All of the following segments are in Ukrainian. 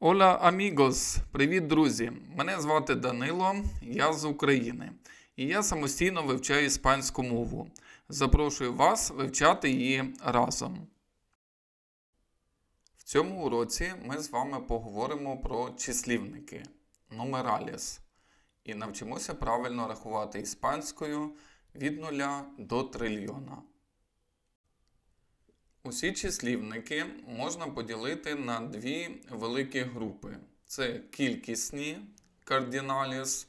Ола амігос! Привіт, друзі! Мене звати Данило, я з України. І я самостійно вивчаю іспанську мову. Запрошую вас вивчати її разом. В цьому уроці ми з вами поговоримо про числівники нумераліс і навчимося правильно рахувати іспанською від 0 до трильйона. Усі числівники можна поділити на дві великі групи. Це кількісні кардіналіс.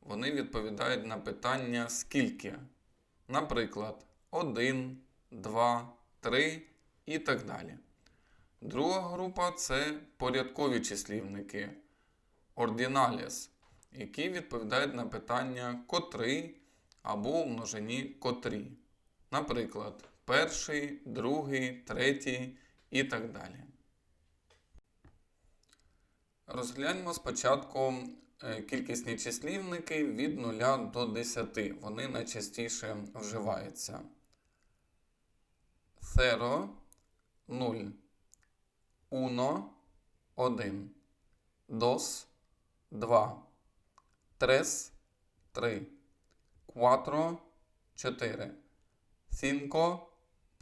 Вони відповідають на питання скільки. Наприклад, 1, 2, 3 і так далі. Друга група це порядкові числівники ордіналіс, які відповідають на питання котрий або у множині котрі. Наприклад, перший, другий, третій і так далі. Розгляньмо спочатку е, кількісні числівники від 0 до 10. Вони найчастіше вживаються. 0, 0, 1, 1, 2, 2, 3, 3, 4, 4, 5,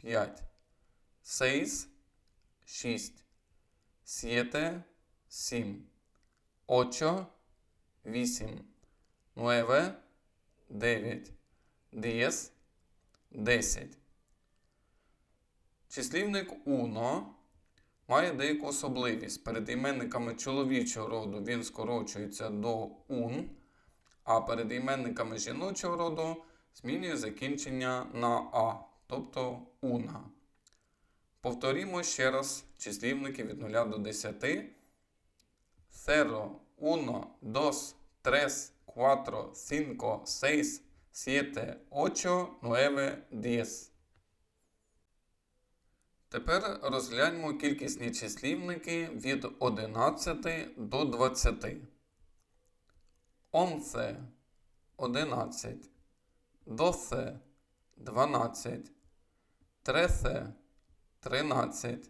5, 6, 6, 7, 7, 8, 8, 9, 9, 10, 10. Числівник уно має деяку особливість. Перед іменниками чоловічого роду він скорочується до ун, а перед іменниками жіночого роду змінює закінчення на а, тобто уна. Повторімо ще раз числівники від 0 до 10. 0, 1, 2, 3, 4, 5, 6, 7, 8, 9, 10. Тепер розгляньмо кількісні числівники від 11 до 20. Онце 11, досе 12, тресе 13,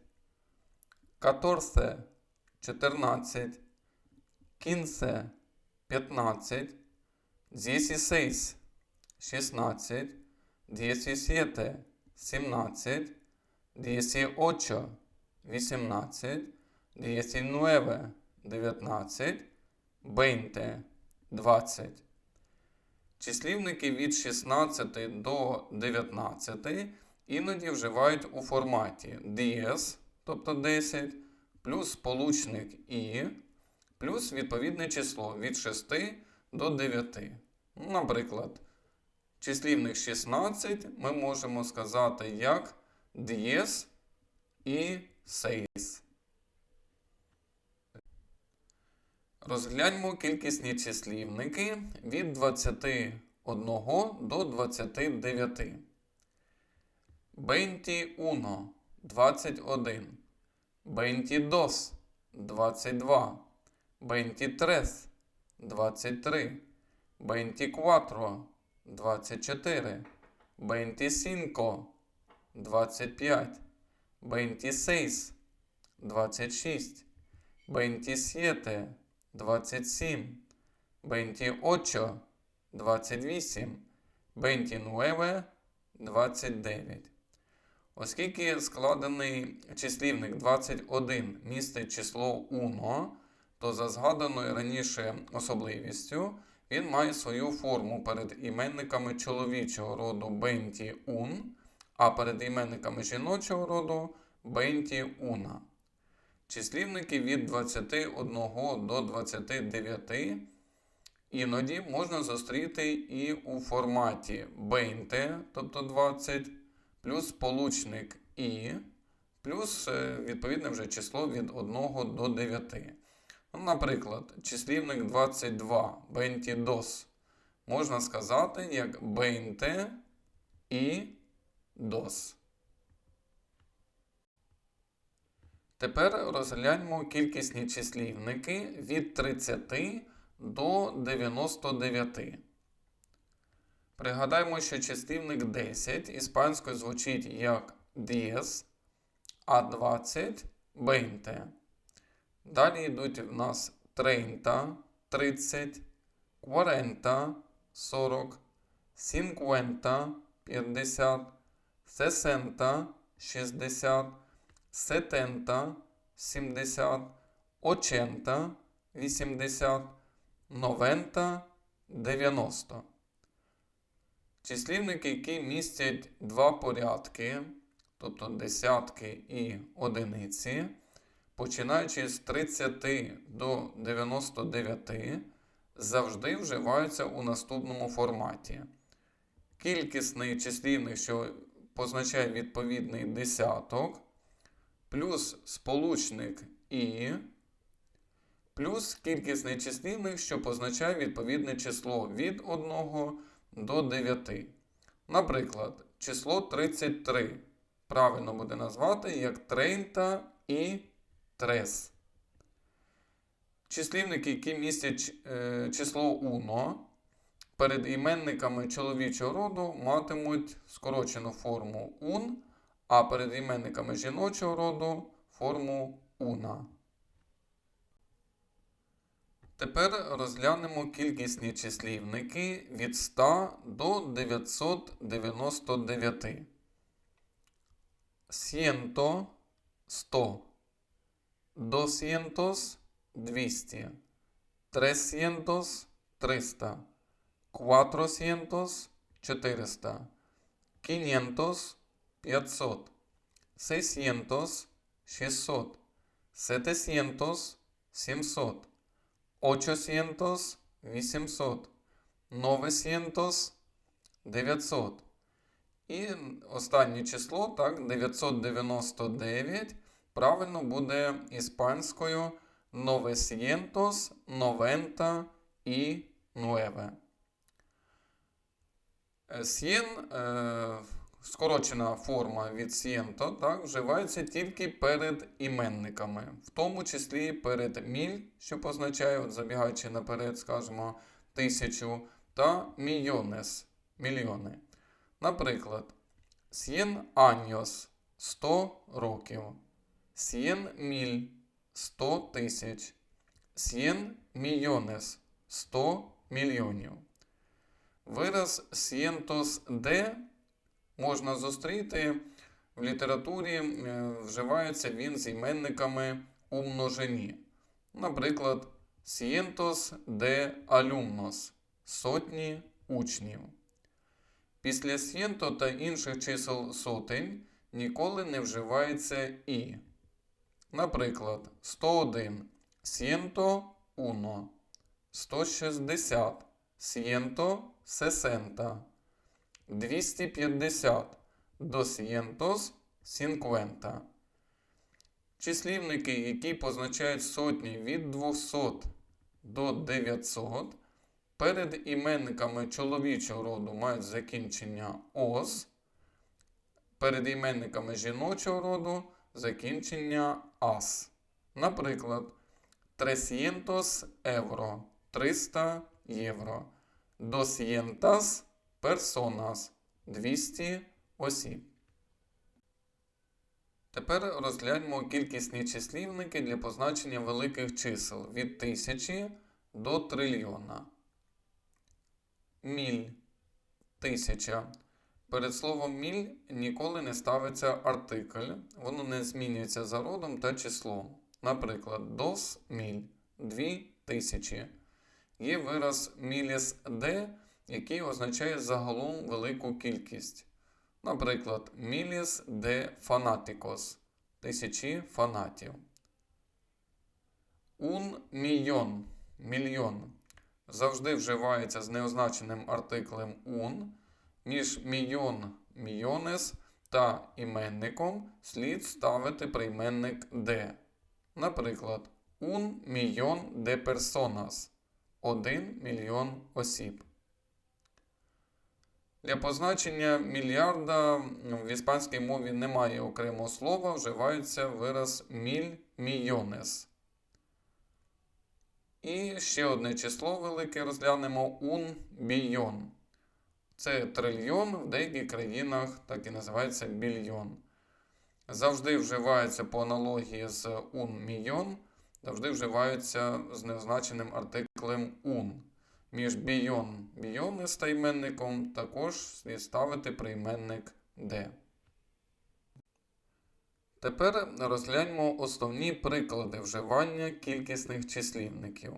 каторсе 14, кінсе 15, десісейс 16, десісєте 17, десіочо 18, десінуеве 19, бейнте 20. Числівники від 16 до 19 іноді вживають у форматі dies, тобто 10, плюс сполучник і, плюс відповідне число від 6 до 9. Наприклад, числівник 16 ми можемо сказати як dies і seis. Розгляньмо кількісні числівники від 21 до 29. 21 – 21. 22 – 22. 23 – 23. 24 – 24. 25 – 25. 26 – 26. 27 – 27, 28, 28, 29, 29. Оскільки складений числівник 21 містить число уно, то за згаданою раніше особливістю він має свою форму перед іменниками чоловічого роду бенті ун, а перед іменниками жіночого роду бенті уна. Числівники від 21 до 29 іноді можна зустріти і у форматі бейнте, тобто 20, плюс сполучник і, плюс відповідне вже число від 1 до 9. Ну, Наприклад, числівник 22 бенті дос можна сказати як бейнте і дос. Тепер розгляньмо кількісні числівники від 30 до 99. Пригадаймо, що числівник 10 іспанською звучить як dies, а 20 20. Далі йдуть в нас 30, 30, 40, 40, 50, 50, 60, 60, 70, 70, 80, 80, 90, 90. Числівники, які містять два порядки, тобто десятки і одиниці, починаючи з 30 до 99, завжди вживаються у наступному форматі. Кількісний числівник, що позначає відповідний десяток, плюс сполучник і, плюс кількісний числівник, що позначає відповідне число від 1 до 9. Наприклад, число 33 правильно буде назвати як 30 і трес. Числівники, які містять е, число уно, перед іменниками чоловічого роду матимуть скорочену форму ун, а перед іменниками жіночого роду форму уна. Тепер розглянемо кількісні числівники від 100 до 999. Сієнто 100. Досієнтос 200. Тресієнтос 300. Кватросієнтос 400. Кінєнтос 500. Сесієнтос 600. Сетесієнтос 700. Ochocientos 800. Новесієнтос 900. І останнє число, так, 999. Правильно буде іспанською Новесієнтос, Новента і Нуеве. Сієн, е, скорочена форма від сієнто, так, вживається тільки перед іменниками, в тому числі перед міль, що позначає, от забігаючи наперед, скажімо, тисячу, та мільйонес мільйони. Наприклад, сієн аньос 100 років, сієн міль 100 тисяч, сієн мільйонес 100 мільйонів. Вираз сієнтос де можна зустріти в літературі, е, вживається він з іменниками у множині. Наприклад, сієнтос де алюмнос сотні учнів. Після сієнто та інших чисел сотень ніколи не вживається і. Наприклад, 101 сієнто уно, 160 сієнто сесента, 250 250. Числівники, які позначають сотні від 200 до 900, перед іменниками чоловічого роду мають закінчення ос, перед іменниками жіночого роду закінчення ас. Наприклад, 300 євро 300 євро. 200 персонас 200 осіб. Тепер розгляньмо кількісні числівники для позначення великих чисел від тисячі до трильйона. Міль тисяча. Перед словом міль ніколи не ставиться артикль, воно не змінюється за родом та числом. Наприклад, дос міль 2000. Є вираз міліс де, який означає загалом велику кількість. Наприклад, міліс де фанатикос тисячі фанатів. Un мільйон мільйон завжди вживається з неозначеним артиклем un. Між мільйон мільйонес та іменником слід ставити прийменник де. Наприклад, un мільйон de personas 1 мільйон осіб. Для позначення мільярда в іспанській мові немає окремого слова, вживається вираз міль мільйонес. І ще одне число велике розглянемо un більйон. Це трильйон в деяких країнах так і називається більйон. Завжди вживається по аналогії з un мільйон завжди вживаються з неозначеним артиклем un. Між бійон бійонис та іменником також слід ставити прийменник де. Тепер розгляньмо основні приклади вживання кількісних числівників.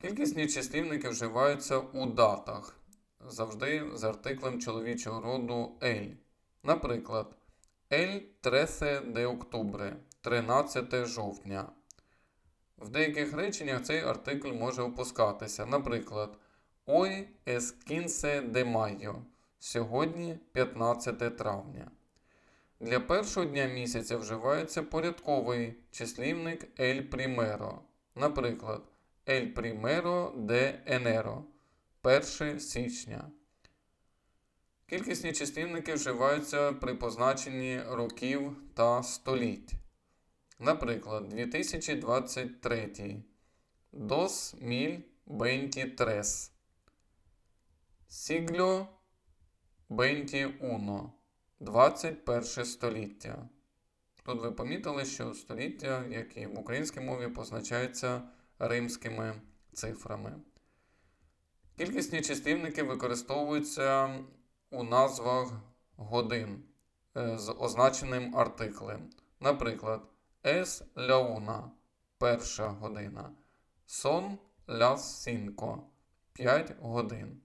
Кількісні числівники вживаються у датах, завжди з артиклем чоловічого роду ель. Наприклад, ель 13 de octubre 13 жовтня. В деяких реченнях цей артикль може опускатися. Наприклад, es 15 de mayo. Сьогодні 15 травня. Для першого дня місяця вживається порядковий числівник el primero. Наприклад, el primero de enero 1 січня. Кількісні числівники вживаються при позначенні років та століть. Наприклад, 2023. Dos mil veintitrés. Siglo XXI. 21 століття. Тут ви помітили, що століття, як і в українській мові, позначається римськими цифрами. Кількісні числівники використовуються у назвах годин е, з означеним артиклем. Наприклад, es la una – перша година. Son las cinco – 5 годин.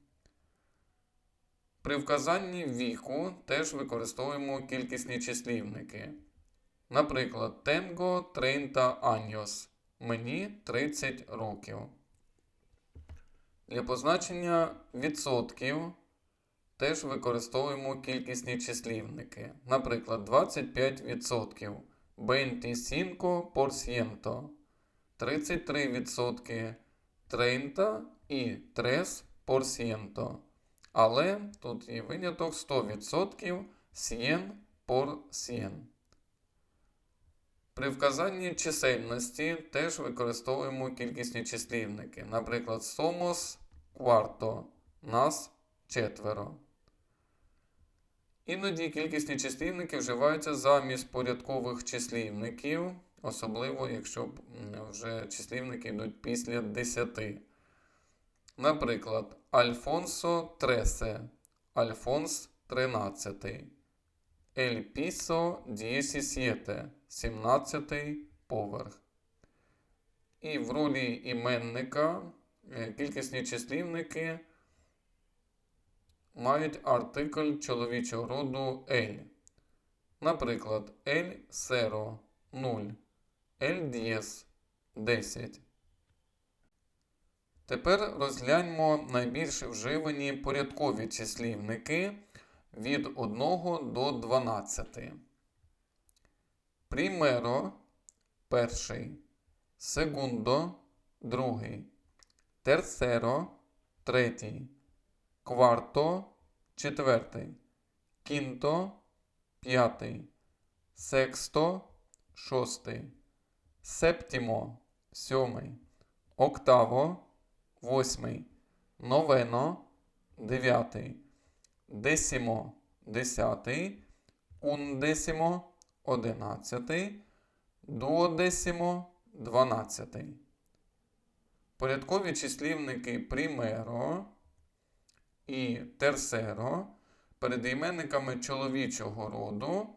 При вказанні віку теж використовуємо кількісні числівники. Наприклад, tengo 30 años. Мені 30 років. Для позначення відсотків теж використовуємо кількісні числівники. Наприклад, 25%. 25%. 33%. 30 і 3%. Але тут є виняток 100% сієн пор сієн. При вказанні чисельності теж використовуємо кількісні числівники. Наприклад, somos quarto нас четверо. Іноді кількісні числівники вживаються замість порядкових числівників, особливо якщо вже числівники йдуть після 10. Наприклад, Альфонсо Тресе, Альфонс 13, Ель Пісо 17, 17 поверх. І в ролі іменника е, кількісні числівники мають артикль чоловічого роду ель. Наприклад, ель серо 0, ель дієс 10. Тепер розгляньмо найбільш вживані порядкові числівники від 1 до 12. Примеро перший. Сегундо другий. Терсеро третій. Кварто четвертий. Кінто п'ятий. Сексто шостий. Септімо сьомий. Октаво восьмий. Новено дев'ятий. Десімо десятий. Ундесімо одинадцятий. Дуодесімо дванадцятий. Порядкові числівники примеро і терсеро перед іменниками чоловічого роду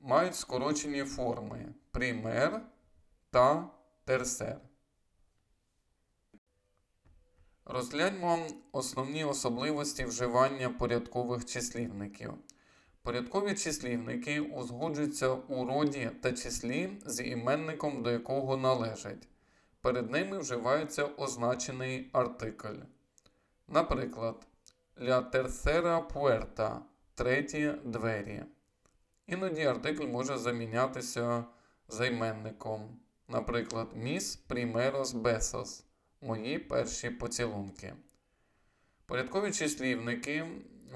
мають скорочені форми пример та терсер. Розгляньмо основні особливості вживання порядкових числівників. Порядкові числівники узгоджуються у роді та числі з іменником, до якого належать. Перед ними вживається означений артикль. Наприклад, «La tercera puerta» треті двері. Іноді артикль може замінятися займенником. Наприклад, «Mis primeros besos» Мої перші поцілунки. Порядкові числівники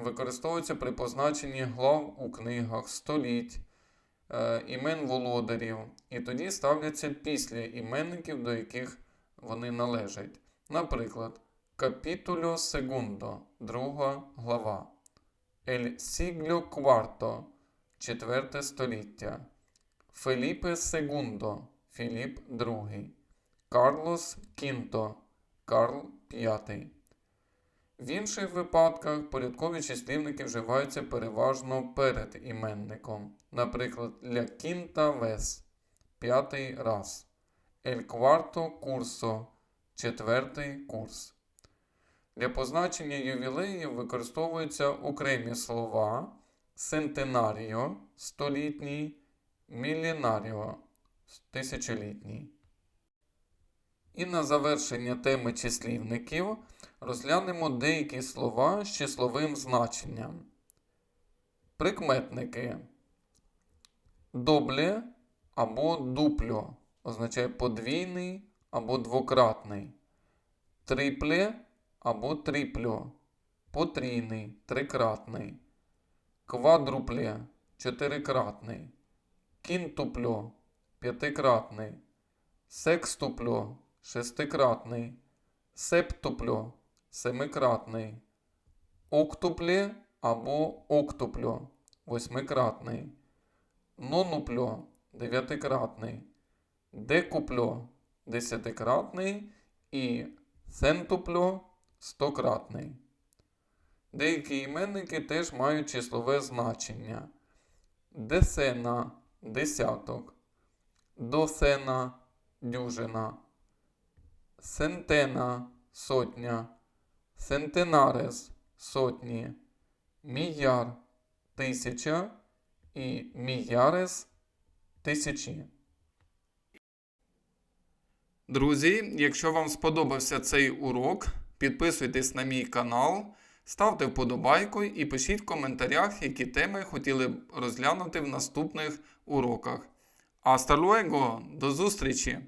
використовуються при позначенні глав у книгах, століть, е, імен володарів, і тоді ставляться після іменників, до яких вони належать. Наприклад, Capítulo segundo, друга глава. El siglo IV, четверте століття. Феліпе Segundo, Філіп II. Карлос Кінто Карл V. В інших випадках порядкові числівники вживаються переважно перед іменником. Наприклад, ля quinta vez – п'ятий раз. El cuarto curso – четвертий курс. Для позначення ювілеїв використовуються окремі слова сентенаріо – столітній, мілінаріо – тисячолітній. І на завершення теми числівників розглянемо деякі слова з числовим значенням. Прикметники. Добле або дупльо означає подвійний або двократний. Трипле або тріпльо потрійний, трикратний. Квадрупле чотирикратний. Кінтупльо п'ятикратний. Секступльо шестикратний. Септупльо семикратний. Октупле або октупльо восьмикратний. Нонупльо дев'ятикратний. Декупльо десятикратний і центупльо стократний. Деякі іменники теж мають числове значення. Десена десяток. Досена дюжина. Сентена сотня. Сентенарес сотні. Міяр тисяча і міярес тисячі. Друзі, якщо вам сподобався цей урок, підписуйтесь на мій канал, ставте вподобайку і пишіть в коментарях, які теми хотіли б розглянути в наступних уроках. Hasta luego! До зустрічі!